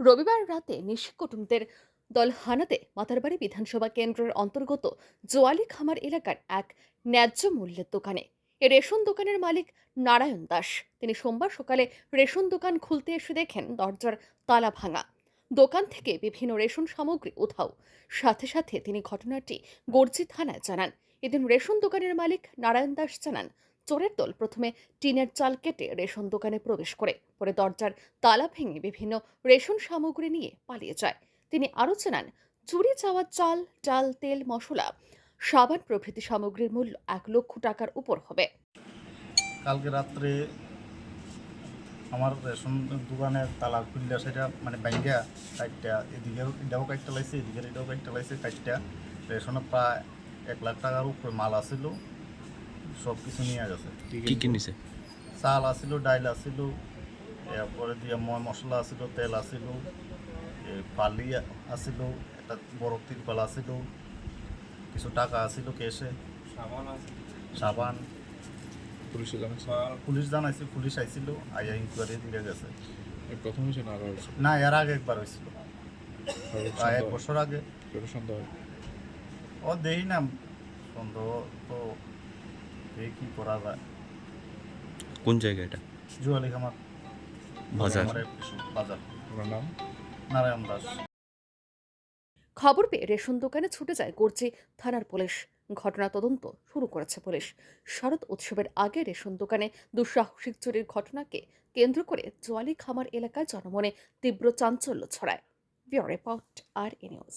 রবিবার রাতে নিশি কুটুমদের দল হানাতে মাতারবাড়ি বিধানসভা কেন্দ্রের অন্তর্গত জোয়ালি খামার এলাকার এক ন্যায্য মূল্যের দোকানে। রেশন দোকানের মালিক নারায়ণ দাস। তিনি সোমবার সকালে রেশন দোকান খুলতে এসে দেখেন দরজার তালা ভাঙা। দোকান থেকে বিভিন্ন রেশন সামগ্রী উধাও। সাথে সাথে তিনি ঘটনাটি গর্জি থানায় জানান। এদিন রেশন দোকানের মালিক নারায়ণ দাস জানান চোরের দল প্রথমে টিনের চাল কেটে রেশন দোকানে প্রবেশ করে, পরে দরজার তালা ভেঙে বিভিন্ন রেশন সামগ্রী নিয়ে পালিয়ে যায়। তিনি আরও জানান, চুরি যাওয়া চাল, ডাল, তেল, মশলা, সাবান প্রভৃতি সামগ্রীর মূল্য এক লক্ষ টাকার উপর হবে। কালকে রাত্রে আমার রেশন দোকানের তালা খুললে সেটা মানে ব্যাঙ্গা কাইটটা, এদিকেও এটাও কাইটটা লাইছে, এদিকের এটাও কাইটটা লাইছে, কাইটটা রেশনে প্রায় এক লাখ টাকার উপরে মাল আসিল সব কিছু নিয়ে গেছে কি কি নিছে? চাল আসিল ডাইল আসিল এরপরে দিয়ে ময় মশলা আসিল তেল আসিল বালি আসিল একটা বড় তিরপাল আসিল কিছু টাকা আসিল কেসে সাবান পুলিশে জানাইছে? পুলিশ আইছিল আইয়া ইনকোয়ারি দিয়ে গেছে। প্রথম হয়েছে না না এর আগে একবার হয়েছিল এক বছর আগে। সন্দেহ হয়? ও দেই না সন্দেহ তো কি করা যায় কোন জায়গা এটা জুয়ালি খামার বাজার বাজার নাম নারায়ণ দাস খবর পেয়ে রেশন দোকানে ছুটে যায় গর্জি থানার পুলিশ। ঘটনা তদন্ত শুরু করেছে পুলিশ। শরৎ উৎসবের আগে রেশন দোকানে দুঃসাহসিক চুরির ঘটনাকে কেন্দ্র করে জোয়ালি খামার এলাকায় জনমনে তীব্র চাঞ্চল্য ছড়ায়। Bureau report R A news.